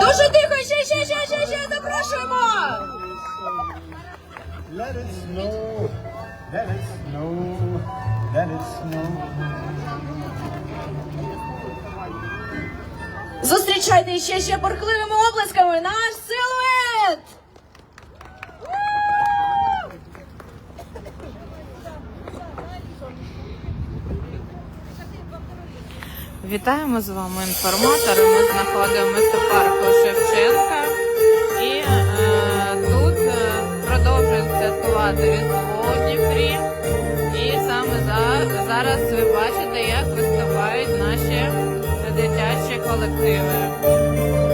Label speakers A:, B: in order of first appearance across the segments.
A: Дуже тихо, ще, ще, ще, ще, ще, запрошуємо!
B: Let it snow, let it snow, let it snow.
A: Зустрічайте ще ще бурхливими облисками наш силует!
C: Вітаємо з вами інформатор. Ми знаходимося у парку Шевченка і е, тут е, продовжують святкувати Різдво у Дніпрі. І саме за, зараз ви бачите, як виступають наші дитячі колективи.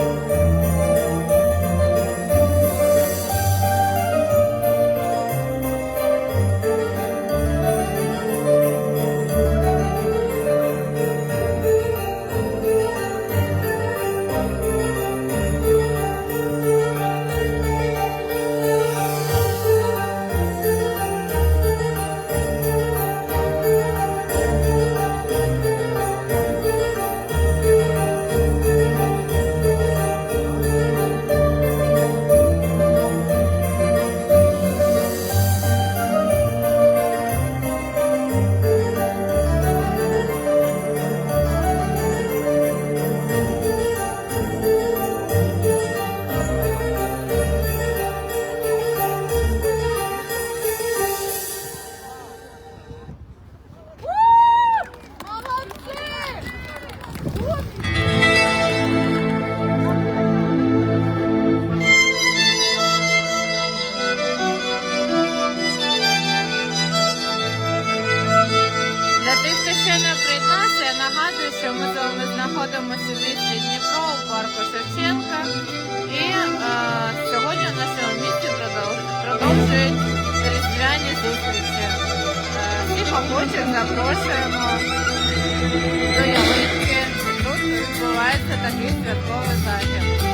C: Нагадую, що ми з вами знаходимося в місті Дніпро у парку Шевченка. І е, сьогодні в нашому місті продов- продовжують різдвяні зустрічі. Е, всіх охочих запрошуємо до ялинки. Тут відбувається такий святковий захід.